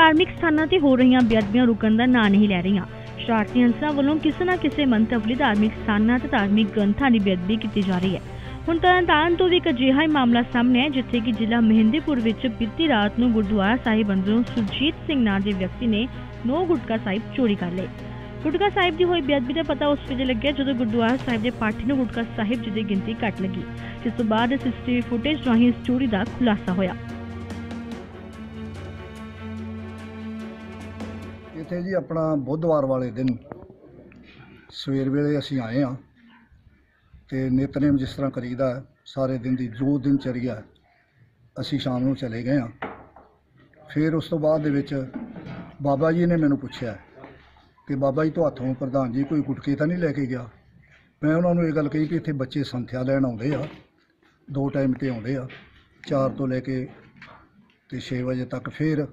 ਧਾਰਮਿਕ ਸਥਾਨਾਂ ਤੇ ਹੋ ਰਹੀਆਂ ਬੇਅਦਬੀਆਂ ਰੁਕਣ ਦਾ ਨਾਂ ਨਹੀਂ ਲੈ ਰਹੀਆਂ। ਸ਼ਰਾਰਤੀ ਅੰਸਰਾਂ ਵੱਲੋਂ ਕਿਸੇ ਨਾ ਕਿਸੇ ਮੰਤਵ ਧਾਰਮਿਕ ਸਥਾਨਾਂ ਤੇ ਧਾਰਮਿਕ ਗ੍ਰੰਥਾਂ ਦੀ ਬੇਅਦਬੀ ਕੀਤੀ ਜਾ ਰਹੀ ਹੈ। ਹੁਣ ਤਰਨਤਾਰਨ ਤੋਂ ਵੀ ਇੱਕ ਅਜਿਹਾ ਹੀ ਮਾਮਲਾ ਸਾਹਮਣੇ ਹੈ ਜਿੱਥੇ ਕਿ ਜ਼ਿਲ੍ਹਾ ਮਹਿੰਦੀਪੁਰ ਵਿੱਚ ਬੀਤੀ ਰਾਤ ਨੂੰ ਗੁਰਦੁਆਰਾ ਸਾਹਿਬ ਅੰਦਰੋਂ ਸੁਰਜੀਤ ਸਿੰਘ ਨਾਂ ਦੇ ਵਿਅਕਤੀ ਨੇ ਨੋ ਗੁਟਕਾ ਸਾਹਿਬ ਚੋਰੀ ਕਰ ਲਏ। ਗੁਟਕਾ ਸਾਹਿਬ ਦੀ ਹੋਈ ਬੇਅਦਬੀ ਦਾ ਪਤਾ ਉਸ ਵੇਲੇ ਲੱਗਿਆ ਜਦੋਂ ਗੁਰਦੁਆਰਾ ਸਾਹਿਬ ਦੇ ਪਾਠੀ ਨੂੰ ਗੁਟਕਾ ਸਾਹਿਬ ਜੀ ਦੀ ਗਿਣਤੀ ਘੱਟ ਲੱਗੀ, ਜਿਸ ਤੋਂ ਬਾਅਦ ਸੀਸੀਟੀਵੀ ਫੁਟੇਜ ਰਾਹੀਂ ਇਸ ਚੋਰੀ ਦਾ ਖੁਲਾਸਾ ਹੋਇਆ। ਇੱਥੇ ਜੀ ਆਪਣਾ ਬੁੱਧਵਾਰ ਵਾਲੇ ਦਿਨ ਸਵੇਰ ਵੇਲੇ ਅਸੀਂ ਆਏ ਆ ਤੇ ਨਿਤਨੇਮ ਜਿਸ ਤਰ੍ਹਾਂ ਕਰੀਦਾ ਸਾਰੇ ਦਿਨ ਦੀ ਜੋ ਦਿਨ ਚਰੀਆ ਅਸੀਂ ਸ਼ਾਮ ਨੂੰ ਚਲੇ ਗਏ ਆ ਫਿਰ ਉਸ ਤੋਂ ਬਾਅਦ ਦੇ ਵਿੱਚ ਬਾਬਾ ਜੀ ਨੇ ਮੈਨੂੰ ਪੁੱਛਿਆ ਕਿ ਬਾਬਾ ਜੀ ਤੋਂ ਹੱਥੋਂ ਪ੍ਰਧਾਨ ਜੀ ਕੋਈ ਗੁਟਕੇ ਤਾਂ ਨਹੀਂ ਲੈ ਕੇ ਗਿਆ? ਮੈਂ ਉਹਨਾਂ ਨੂੰ ਇਹ ਗੱਲ ਕਹੀ ਕਿ ਇੱਥੇ ਬੱਚੇ ਸੰਥਿਆ ਲੈਣ ਆਉਂਦੇ ਆ, ਦੋ ਟਾਈਮ ਤੇ ਆਉਂਦੇ ਆ 4 ਤੋਂ ਲੈ ਕੇ ਤੇ 6 ਵਜੇ ਤੱਕ, ਫਿਰ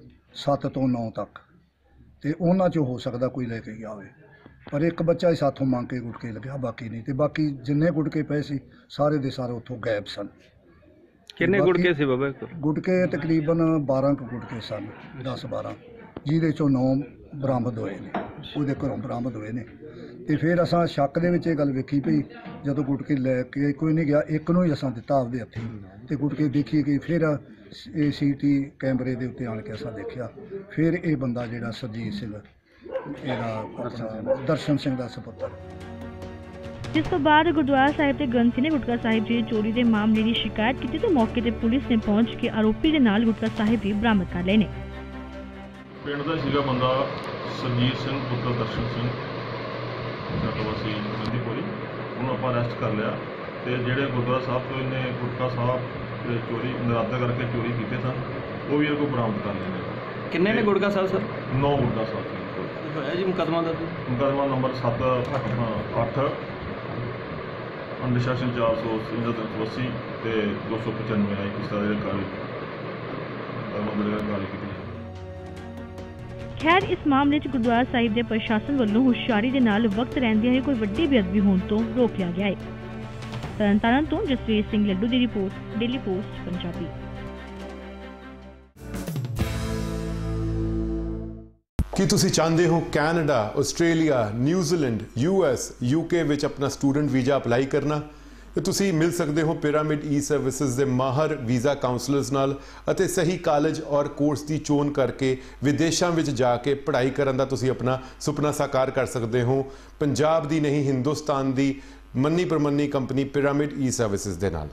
7 ਤੋਂ 9 ਤੱਕ। ਤੇ ਉਹਨਾਂ 'ਚੋਂ ਹੋ ਸਕਦਾ ਕੋਈ ਲੈ ਕੇ ਗਿਆ ਹੋਵੇ। ਪਰ ਇੱਕ ਬੱਚਾ ਹੀ ਸਾਥੋਂ ਮੰਗ ਕੇ ਗੁਟਕੇ ਲੱਗਿਆ ਬਾਕੀ ਨਹੀਂ। ਤੇ ਬਾਕੀ ਜਿੰਨੇ ਗੁਟਕੇ ਪਏ ਸੀ ਸਾਰੇ ਦੇ ਸਾਰੇ ਉੱਥੋਂ ਗਾਇਬ ਸਨ। ਕਿੰਨੇ ਬਾਕੀ- ਗੁਟਕੇ ਸੀ ਬਾਬਾ ਕੋਲ ਗੁਟਕੇ ਤਕਰੀਬਨ 12 ਕੁ ਗੁਟਕੇ ਸਨ 10 12 ਜਿਹਦੇ ਚੋਂ 9 ਬਰਾਮਦ ਹੋਏ ਨੇ ਉਹਦੇ ਘਰੋਂ ਬਰਾਮਦ ਹੋਏ ਨੇ। ਤੇ ਫਿਰ ਅਸਾਂ ਸ਼ੱਕ ਦੇ ਵਿੱਚ ਇਹ ਗੱਲ ਵੇਖੀ ਪਈ ਜਦੋਂ ਗੁਟਕੇ ਲੈ ਕੇ ਕੋਈ ਨਹੀਂ ਗਿਆ ਇੱਕ ਨੂੰ ਹੀ ਅਸਾਂ ਦਿੱਤਾ ਆਪਦੇ ਹੱਥੀਂ। ਤੇ ਗੁਟਕੇ ਦੇਖੀ ਗਈ ਫਿਰ ਇਹ ਸੀਟੀ ਕੈਮਰੇ ਦੇ ਉੱਤੇ ਆਣ ਕੇ ਅਸਾਂ ਦੇਖਿਆ। ਫਿਰ ਇਹ ਬੰਦਾ ਜਿਹੜਾ ਸਰਜੀਤ ਸਿੰਘ ਇਹਦਾ ਦਰਸ਼ਨ ਸਿੰਘ ਦਾ ਸੁਪੁੱਤਰ। ਜਿਸ ਤੋਂ ਬਾਅਦ ਗੁਰਦੁਆਰਾ ਸਾਹਿਬ ਦੇ ਗ੍ਰੰਥੀ ਨੇ ਗੁਟਕਾ ਸਾਹਿਬ ਜੀ ਦੀ ਚੋਰੀ ਦੇ ਮਾਮਲੇ ਦੀ ਸ਼ਿਕਾਇਤ ਕੀਤੀ ਤੇ ਮੌਕੇ ਤੇ ਪੁਲਿਸ ਨੇ ਪਹੁੰਚ ਕੇ ਆਰੋਪੀ ਦੇ ਨਾਲ ਗੁਟਕਾ ਸਾਹਿਬ ਵੀ ਬਰਾਮਦ ਕਰ ਲਏ ਨੇ। ਪਿੰਡ ਦਾ ਸੀਗਾ ਬੰਦਾ ਸਰਜੀਤ ਸਿੰਘ ਪੁੱਤਰ ਦਰਸ਼ਨ ਸਿੰਘ। ਜਟਵਾਸੀ ਨੰਦੀਪੁਰੀ ਉਹਨੂੰ ਆਪਾਂ ਅਰੈਸਟ ਕਰ ਲਿਆ ਤੇ ਜਿਹੜੇ ਗੁਰਦੁਆਰਾ ਸਾਹਿਬ ਤੋਂ ਇਹਨੇ ਗੁਟਕਾ ਸਾਹਿਬ ਤੇ ਚੋਰੀ ਨਰਾਦਾ ਕਰਕੇ ਚੋਰੀ ਕੀਤੇ ਸਨ। ਉਹ ਵੀ ਇਹ ਕੋਲ ਬਰਾਮਦ ਕਰ ਲਏ ਨੇ। ਕਿੰਨੇ ਨੇ ਗੁਟਕਾ ਸਾਹਿਬ ਸਰ? ਨੌ ਗੁਟਕਾ ਸਾਹਿਬ ਸੀ ਹੋਇਆ ਜੀ ਮੁਕਦਮਾ ਦਾ ਮੁਕੱਦਮਾ ਨੰਬਰ 7 8 ਅਨੁਸ਼ਾਸਨ 480 ਤੇ 295 ਆਈ ਕਿਸ ਤਰ੍ਹਾਂ ਦੇ ਕਾਰਵਾਈ ਕੀਤੀ ਹੈ ਖੈਰ ਇਸ ਮਾਮਲੇ 'ਚ ਗੁਰਦੁਆਰਾ ਸਾਹਿਬ ਦੇ ਪ੍ਰਸ਼ਾਸਨ ਵੱਲੋਂ ਹੁਸ਼ਿਆਰੀ ਦੇ ਨਾਲ ਵਕਤ ਰਹਿੰਦਿਆਂ ਹੀ ਕੋਈ ਵੱਡੀ ਬੇਅਦਬੀ ਹੋਣ ਤੋਂ ਰੋਕਿਆ ਗਿਆ ਹੈ ਤਰਨਤਾਰਨ ਤੋਂ ਜਸਵੀਰ ਸਿੰਘ ਲੱਡੂ ਦੀ ਰਿਪੋਰਟ ਡੇਲੀ ਪੋਸਟ ਪੰਜਾਬੀ। ਕੀ ਤੁਸੀਂ ਚਾਹੁੰਦੇ ਹੋ Canada, Australia New Zealand US UK ਵਿੱਚ ਆਪਣਾ ਸਟੂਡੈਂਟ ਵੀਜ਼ਾ ਅਪਲਾਈ ਕਰਨਾ? ਤੇ ਤੁਸੀਂ ਮਿਲ ਸਕਦੇ ਹੋ ਪਿਰਾਮਿਡ ਈ ਸਰਵਿਸਿਜ਼ ਦੇ ਮਾਹਰ ਵੀਜ਼ਾ ਕਾਉਂਸਲਰਸ ਨਾਲ ਅਤੇ ਸਹੀ ਕਾਲਜ ਔਰ ਕੋਰਸ ਦੀ ਚੋਣ ਕਰਕੇ ਵਿਦੇਸ਼ਾਂ ਵਿੱਚ ਜਾ ਕੇ ਪੜ੍ਹਾਈ ਕਰਨ ਦਾ ਤੁਸੀਂ ਆਪਣਾ ਸੁਪਨਾ ਸਾਕਾਰ ਕਰ ਸਕਦੇ ਹੋ। ਪੰਜਾਬ ਦੀ ਨਹੀਂ, ਹਿੰਦੁਸਤਾਨ ਦੀ ਮੰਨੀ ਪ੍ਰਮੰਨੀ ਕੰਪਨੀ ਪਿਰਾਮਿਡ ਈ ਸਰਵਿਸਿਜ਼ ਦੇ ਨਾਲ।